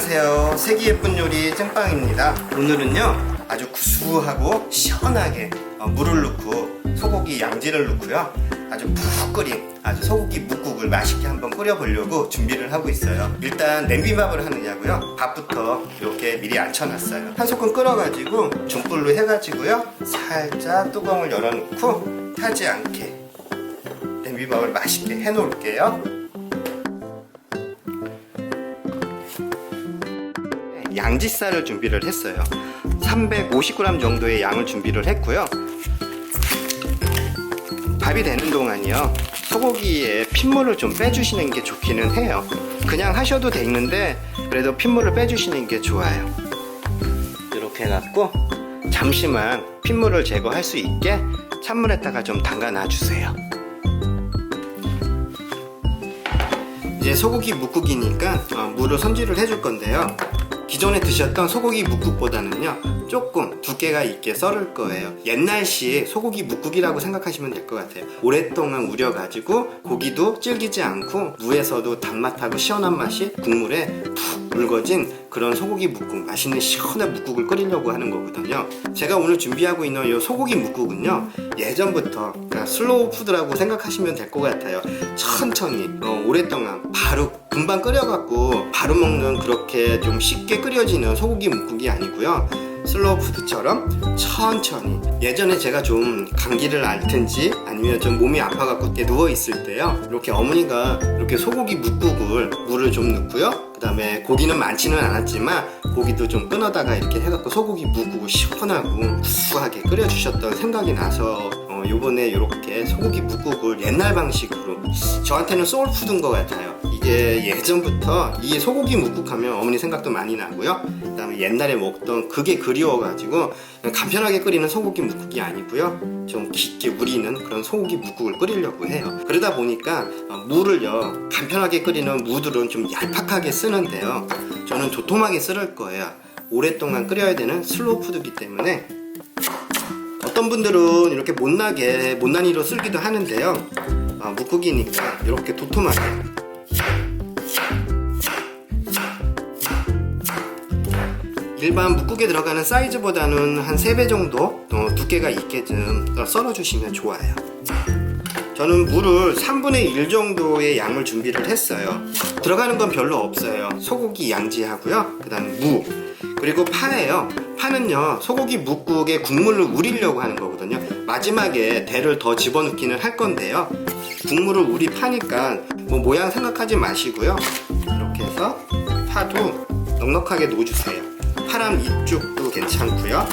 안녕하세요. 색이 예쁜 요리 찐빵입니다. 오늘은요 아주 구수하고 시원하게 어, 물을 넣고 소고기 양지를 넣고요 아주 푹 끓인 아주 소고기 묵국을 맛있게 한번 끓여보려고 준비를 하고 있어요. 일단 냄비밥을 하느냐고요. 밥부터 이렇게 미리 앉혀놨어요. 한 소끔 끓어가지고 중불로 해가지고요 살짝 뚜껑을 열어놓고 타지 않게 냄비밥을 맛있게 해놓을게요. 양지살을 준비를 했어요. 350g 정도의 양을 준비를 했고요. 밥이 되는 동안이요. 소고기에 핏물을 좀 빼주시는 게 좋기는 해요. 그냥 하셔도 되는데 그래도 핏물을 빼주시는 게 좋아요. 이렇게 해갖고 잠시만 핏물을 제거할 수 있게 찬물에다가 좀 담가 놔주세요. 이제 소고기 묵국이니까 어, 물을 손질을 해줄 건데요. 기존에 드셨던 소고기 묵국보다는요 조금 두께가 있게 썰을 거예요. 옛날식 소고기 묵국이라고 생각하시면 될 것 같아요. 오랫동안 우려가지고 고기도 질기지 않고 무에서도 단맛하고 시원한 맛이 국물에 푹 묽어진 그런 소고기 묵국 맛있는 시원한 묵국을 끓이려고 하는 거거든요 제가 오늘 준비하고 있는 이 소고기 묵국은요 예전부터 그냥 슬로우 푸드라고 생각하시면 될 것 같아요 천천히 어, 오랫동안 바로 금방 끓여갖고 바로 먹는 그렇게 좀 쉽게 끓여지는 소고기 묵국이 아니고요. 슬로우 푸드처럼 천천히. 예전에 제가 좀 감기를 앓든지 아니면 좀 몸이 아파갖고 이렇게 누워 있을 때요. 이렇게 어머니가 이렇게 소고기 묵국을 물을 좀 넣고요. 그 다음에 고기는 많지는 않았지만 고기도 좀 끊어다가 이렇게 해갖고 소고기 묵국을 시원하고 구수하게 끓여주셨던 생각이 나서 어, 요번에 이렇게 소고기 묵국을 옛날 방식으로 저한테는 소울푸드인 것 같아요. 이게 예전부터 이 소고기 묵국 하면 어머니 생각도 많이 나고요. 그 다음에 옛날에 먹던 그게 그리워가지고 간편하게 끓이는 소고기 묵국이 아니고요. 좀 깊게 우리는 그런 소고기 묵국을 끓이려고 해요. 그러다 보니까 어, 물을요. 간편하게 끓이는 무들은 좀 얄팍하게 쓰는데요. 저는 도톰하게 쓸 거예요. 오랫동안 끓여야 되는 슬로우 푸드이기 때문에 어떤 분들은 이렇게 못나게 못난이로 쓸기도 하는데요. 아, 묵국이니까 이렇게 도톰하게. 일반 묵국에 들어가는 사이즈보다는 한 3배 정도 더 두께가 있게 좀 썰어주시면 좋아요. 저는 물을 3분의 1 정도의 양을 준비를 했어요. 들어가는 건 별로 없어요. 소고기 양지하고요. 그 다음 무 그리고 파예요. 파는요 소고기 묵국에 국물을 우리려고 하는 거거든요. 마지막에 대를 더 집어넣기는 할 건데요. 국물을 우리 파니까 뭐 모양 생각하지 마시고요. 이렇게 해서 파도 넉넉하게 놓아주세요. 파람 이쪽도 괜찮고요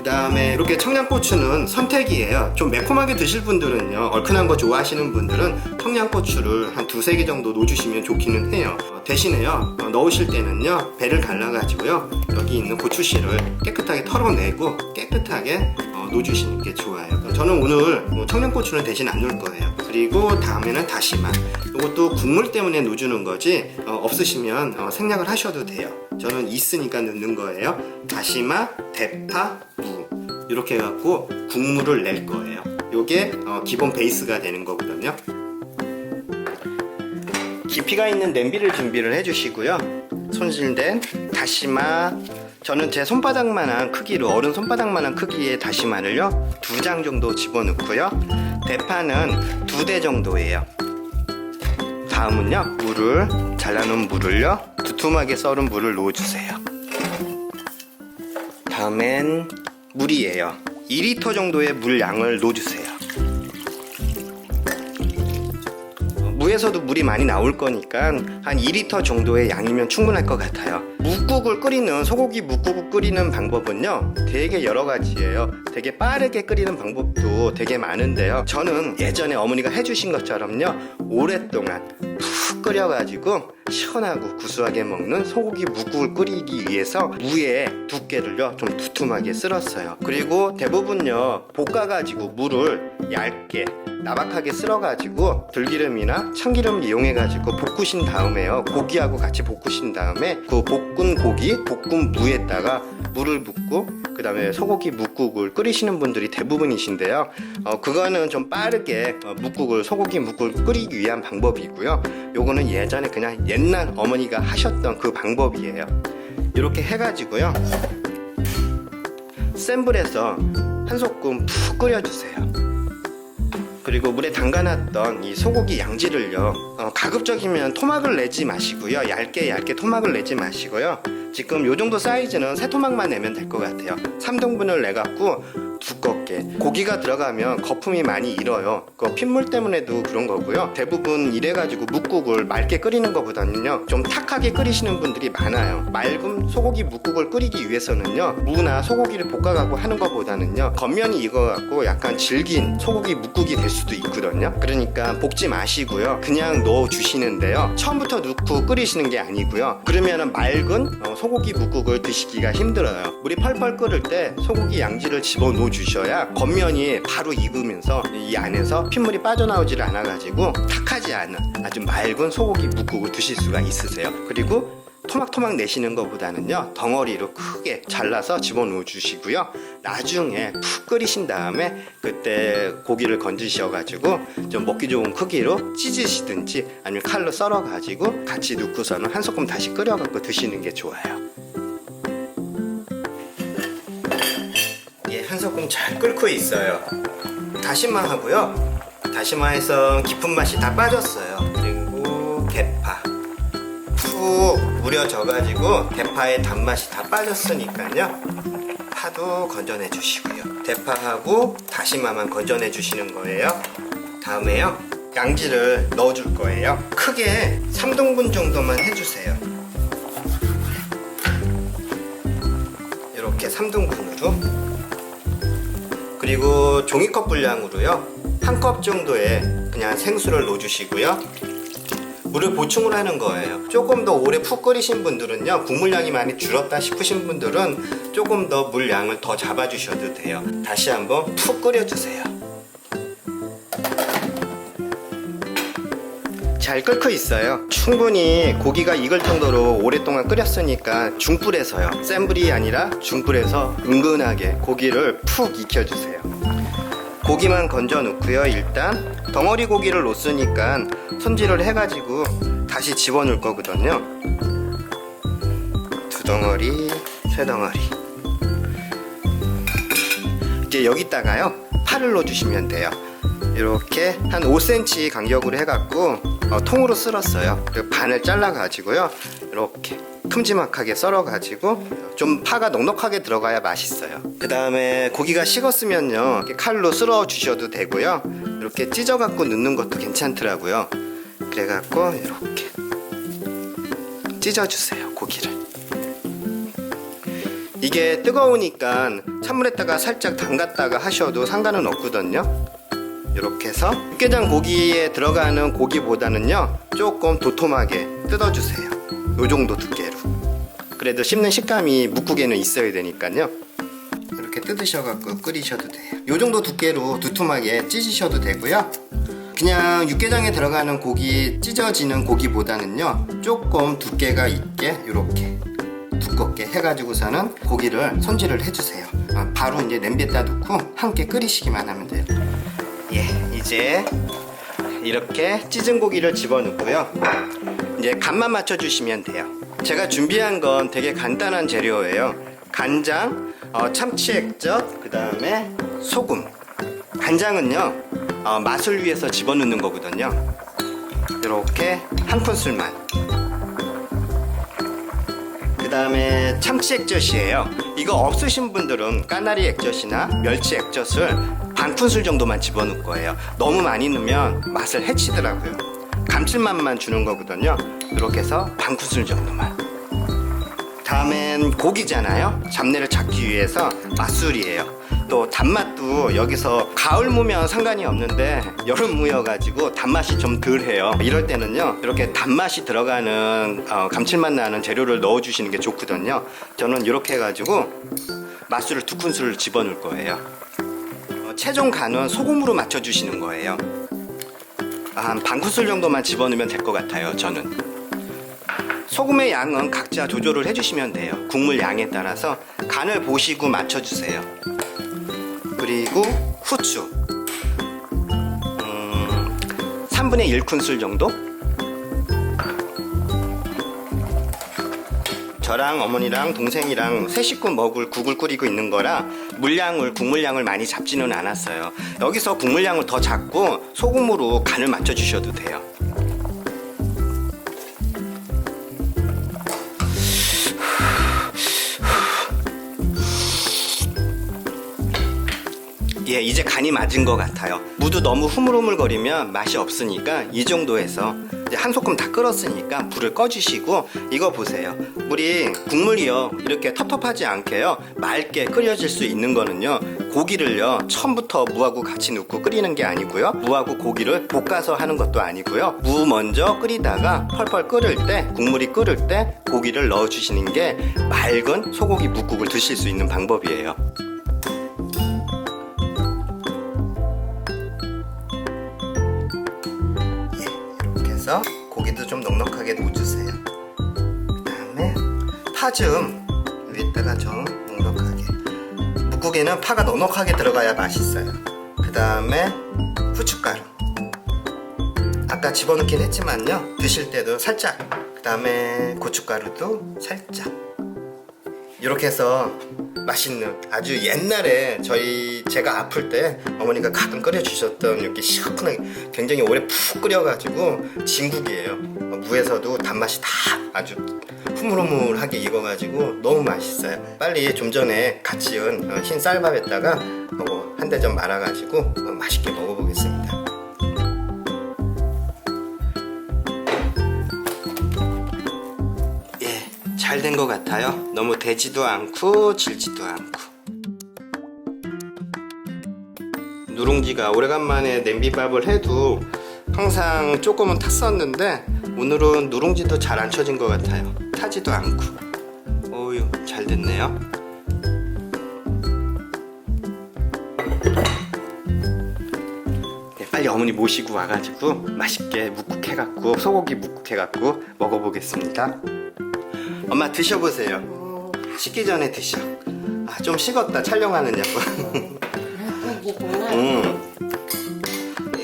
그 다음에 이렇게 청양고추는 선택이에요. 좀 매콤하게 드실 분들은요, 얼큰한 거 좋아하시는 분들은 청양고추를 한 두세 개 정도 넣어주시면 좋기는 해요. 어, 대신에요, 어, 넣으실 때는요, 배를 갈라가지고요, 여기 있는 고추씨를 깨끗하게 털어내고 깨끗하게 어, 넣어주시는 게 좋아요. 저는 오늘 뭐 청양고추는 대신 안 넣을 거예요. 그리고 다음에는 다시마. 이것도 국물 때문에 넣어주는 거지, 어, 없으시면 어, 생략을 하셔도 돼요. 저는 있으니까 넣는 거예요. 다시마, 대파, 무 이렇게 해갖고 국물을 낼 거예요. 요게 어, 기본 베이스가 되는 거거든요. 깊이가 있는 냄비를 준비를 해주시고요. 손질된 다시마 저는 제 손바닥만한 크기로 어른 손바닥만한 크기의 다시마를요 두 장 정도 집어넣고요. 대파는 두 대 정도예요. 다음은요 물을 잘라놓은 물을요 두툼하게 썰은 물을 넣어주세요. 다음엔 물이에요. 2리터 정도의 물 양을 넣어주세요. 무에서도 물이 많이 나올 거니까 한 2리터 정도의 양이면 충분할 것 같아요. 묵국을 끓이는 소고기 묵국을 끓이는 방법은요 되게 여러 가지예요. 되게 빠르게 끓이는 방법도 되게 많은데요. 저는 예전에 어머니가 해주신 것처럼요 오랫동안 푹 끓여가지고 시원하고 구수하게 먹는 소고기 묵국을 끓이기 위해서 무의 두께를요 좀 두툼하게 쓸었어요. 그리고 대부분요 볶아가지고 물을 얇게 나박하게 쓸어가지고 들기름이나 참기름을 이용해가지고 볶으신 다음에요 고기하고 같이 볶으신 다음에 그 볶은 고기 볶은 무에다가 물을 붓고 그 다음에 소고기 묵국을 끓이시는 분들이 대부분이신데요 어, 그거는 좀 빠르게 어, 묵국을 소고기 묵국을 끓이기 위한 방법이고요 요거는 예전에 그냥 옛 옛날 어머니가 하셨던 그 방법이에요. 이렇게 해가지고요. 센 불에서 한 소끔 푹 끓여주세요. 그리고 물에 담가놨던 이 소고기 양지를요 어, 가급적이면 토막을 내지 마시고요 얇게 얇게 토막을 내지 마시고요 지금 요 정도 사이즈는 세 토막만 내면 될 것 같아요 3등분을 내갖고 두 고기가 들어가면 거품이 많이 일어요. 그 핏물 때문에도 그런 거고요. 대부분 이래가지고 묵국을 맑게 끓이는 것보다는요 좀 탁하게 끓이시는 분들이 많아요. 맑은 소고기 묵국을 끓이기 위해서는요 무나 소고기를 볶아가고 하는 것보다는요 겉면이 익어갖고 약간 질긴 소고기 묵국이 될 수도 있거든요. 그러니까 볶지 마시고요. 그냥 넣어 주시는데요. 처음부터 넣고 끓이시는 게 아니고요. 그러면은 맑은 어, 소고기 묵국을 드시기가 힘들어요. 물이 펄펄 끓을 때 소고기 양지를 집어 넣어 주셔야 겉면이 바로 익으면서 이 안에서 핏물이 빠져나오질 않아 가지고 탁하지 않은 아주 맑은 소고기 묵국을 드실 수가 있으세요. 그리고 토막토막 내시는 것보다는요 덩어리로 크게 잘라서 집어넣어 주시고요. 나중에 푹 끓이신 다음에 그때 고기를 건지셔 가지고 좀 먹기 좋은 크기로 찢으시든지 아니면 칼로 썰어 가지고 같이 넣고서는 한 소끔 다시 끓여 갖고 드시는 게 좋아요 한 소끔 잘 끓고 있어요 다시마 하고요 다시마에서 깊은 맛이 다 빠졌어요 그리고 대파 푹 우려져가지고 대파의 단맛이 다 빠졌으니까요. 파도 건져내 주시고요. 대파하고 다시마만 건져내 주시는 거예요. 다음에요. 양지를 넣어 줄 거예요. 크게 3등분 정도만 해주세요. 이렇게 3등분으로. 그리고 종이컵 분량으로요. 한 컵 정도의 그냥 생수를 넣어주시고요. 물을 보충을 하는 거예요. 조금 더 오래 푹 끓이신 분들은요, 국물량이 많이 줄었다 싶으신 분들은 조금 더 물량을 더 잡아주셔도 돼요. 다시 한번 푹 끓여주세요. 잘 끓고 있어요. 충분히 고기가 익을 정도로 오랫동안 끓였으니까 중불에서요. 센 불이 아니라 중불에서 은근하게 고기를 푹 익혀주세요. 고기만 건져 놓고요. 일단 덩어리 고기를 놓으니까 손질을 해가지고 다시 집어 넣을 거거든요. 두 덩어리, 세 덩어리. 이제 여기다가요 파를 넣어주시면 돼요. 이렇게 한 5cm 간격으로 해갖고 어, 통으로. 그리고 반을 잘라가지고요. 이렇게 큼지막하게 썰어가지고 좀 파가 넉넉하게 들어가야 맛있어요. 그 다음에 고기가 식었으면요 칼로 쓸어 주셔도 되고요. 이렇게 찢어갖고 넣는 것도 괜찮더라고요. 그래갖고 이렇게 찢어주세요 고기를. 이게 뜨거우니까 찬물에다가 살짝 담갔다가 하셔도 상관은 없거든요. 이렇게 해서 육개장 고기에 들어가는 고기보다는요 조금 도톰하게 뜯어주세요. 요 정도 두께로. 그래도 씹는 식감이 묵국에는 있어야 되니까요. 이렇게 뜯으셔갖고 끓이셔도 돼요. 요 정도 두께로 두툼하게 찢으셔도 되고요. 그냥 육개장에 들어가는 고기 찢어지는 고기보다는요 조금 두께가 있게 이렇게 두껍게 해가지고서는 고기를 손질을 해주세요. 어, 바로 이제 냄비에다 넣고 함께 끓이시기만 하면 돼요. 예, 이제 이렇게 찢은 고기를 집어넣고요. 이제 간만 맞춰주시면 돼요. 제가 준비한 건 되게 간단한 재료예요. 간장, 어, 참치 액젓, 그 다음에 소금. 간장은요, 어, 맛을 위해서 집어넣는 거거든요. 이렇게 한 큰술만. 그 다음에 참치 액젓이에요. 이거 없으신 분들은 까나리 액젓이나 멸치 액젓을 반 큰술 정도만 집어넣을 거예요. 너무 많이 넣으면 맛을 해치더라고요. 감칠맛만 주는 거거든요. 이렇게 해서 반 큰술 정도만. 다음엔 고기잖아요. 잡내를 잡기 위해서 맛술이에요. 또 단맛도 여기서 가을 무면 상관이 없는데 여름 무여가지고 단맛이 좀 덜해요. 이럴 때는요 이렇게 단맛이 들어가는 어, 감칠맛 나는 재료를 넣어주시는 게 좋거든요. 저는 이렇게 해가지고 맛술을 두 큰술 집어넣을 거예요. 어, 최종 간은 소금으로 맞춰주시는 거예요. 한 반 큰술 정도만 집어넣으면 될 것 같아요. 저는. 소금의 양은 각자 조절을 해주시면 돼요. 국물 양에 따라서 간을 보시고 맞춰주세요. 그리고 후추 음, 3분의 1큰술 정도 저랑 어머니랑 동생이랑 세 식구 먹을 국을 끓이고 있는 거라 물량을 국물량을 많이 잡지는 않았어요. 여기서 국물량을 더 잡고 소금으로 간을 맞춰 주셔도 돼요. 예, 이제 간이 맞은 것 같아요. 무도 너무 흐물흐물거리면 맛이 없으니까 이 정도에서 이제 한 소끔 다 끓었으니까 불을 꺼주시고 이거 보세요. 물이 국물이요 이렇게 텁텁하지 않게요 맑게 끓여질 수 있는 거는요 고기를요 처음부터 무하고 같이 넣고 끓이는 게 아니고요 무하고 고기를 볶아서 하는 것도 아니고요 무 먼저 끓이다가 펄펄 끓을 때 국물이 끓을 때 고기를 넣어 주시는 게 맑은 소고기 묵국을 드실 수 있는 방법이에요. 고기도 좀 넉넉하게 놓아주세요. 그 다음에 파좀 위에다가 좀 넉넉하게. 묵국에는 파가 넉넉하게 들어가야 맛있어요. 그 다음에 후춧가루. 아까 집어넣긴 했지만요. 드실 때도 살짝. 그 다음에 고춧가루도 살짝. 이렇게 해서 맛있는 아주 옛날에 저희 제가 아플 때 어머니가 가끔 끓여 주셨던 이렇게 시원하게 굉장히 오래 푹 끓여가지고 진국이에요. 어, 무에서도 단맛이 다 아주 흐물흐물하게 익어가지고 너무 맛있어요. 빨리 좀 전에 갓 지은 어, 흰 쌀밥에다가 한대좀 말아가지고 어, 맛있게 먹어보겠습니다. 잘 된 것 같아요. 너무 되지도 않고 질지도 않고. 누룽지가 오래간만에 냄비밥을 해도 항상 조금은 탔었는데 오늘은 누룽지도 잘 안 쳐진 것 같아요. 타지도 않고. 어유 잘 됐네요. 네, 빨리 어머니 모시고 와가지고 맛있게 묵국 해갖고 소고기 묵국 해갖고 먹어보겠습니다. 엄마 드셔보세요. 식기 전에 드셔. 아, 좀 식었다 촬영하느냐고. 음.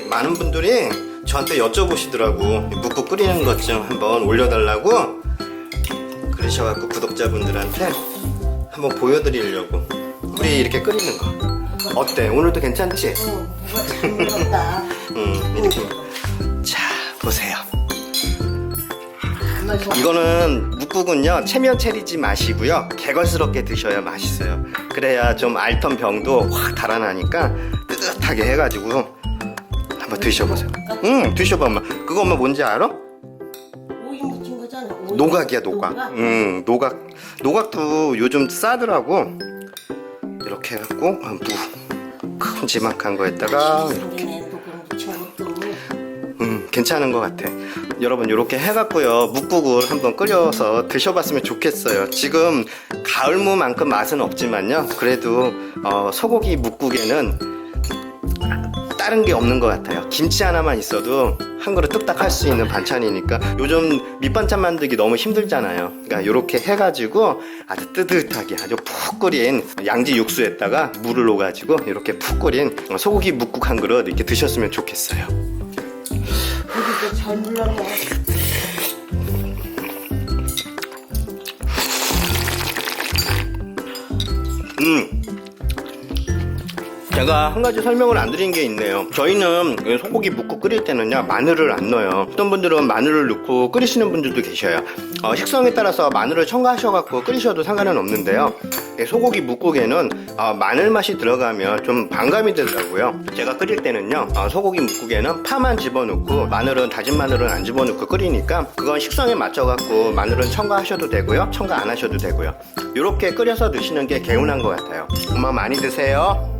많은 분들이 저한테 여쭤보시더라고. 묵국 끓이는 것 좀 한번 올려달라고. 그러셔갖고 구독자분들한테 한번 보여드리려고. 우리 이렇게 끓이는 거. 어때? 오늘도 괜찮지? 참 무섭다. 음, 이렇게. 자, 보세요. 이거는 묵국은요 체면 차리지 마시고요 개걸스럽게 드셔야 맛있어요 그래야 좀 앓던 병도 확 달아나니까 뜨뜻하게 해가지고 한번 드셔보세요 응 드셔봐 엄마 그거 엄마 뭔지 알아? 오이 묻힌 거잖아. 오이. 노각이야 노각 응 노각 노각도 요즘 싸더라고 이렇게 해갖고 어, 무 큼지막한 거에다가 이렇게 이렇게. 녹음 묻힌 것도. 음, 괜찮은 것 같아. 여러분 이렇게 해갖고요 묵국을 한번 끓여서 드셔봤으면 좋겠어요. 지금 가을무만큼 맛은 없지만요. 그래도 어, 소고기 묵국에는 다른 게 없는 것 같아요. 김치 하나만 있어도 한 그릇 뚝딱 할 수 있는 반찬이니까 요즘 밑반찬 만들기 너무 힘들잖아요. 그러니까 이렇게 해가지고 아주 뜨뜻하게 아주 푹 끓인 양지 육수에다가 물을 넣어가지고 이렇게 푹 끓인 소고기 묵국 한 그릇 이렇게 드셨으면 좋겠어요. 고기도 잘 물러내. 음. 제가 한 가지 설명을 안 드린 게 있네요. 저희는 소고기 묵국 끓일 때는요, 마늘을 안 넣어요. 어떤 분들은 마늘을 넣고 끓이시는 분들도 계셔요. 어, 식성에 따라서 마늘을 첨가하셔갖고 끓이셔도 상관은 없는데요. 예, 소고기 묵국에는 어, 마늘 맛이 들어가면 좀 반감이 되더라고요. 제가 끓일 때는요, 어, 소고기 묵국에는 파만 집어넣고 마늘은 다진 마늘은 안 집어넣고 끓이니까 그건 식성에 맞춰갖고 마늘은 첨가하셔도 되고요, 첨가 안 하셔도 되고요. 이렇게 끓여서 드시는 게 개운한 것 같아요. 엄마 많이 드세요.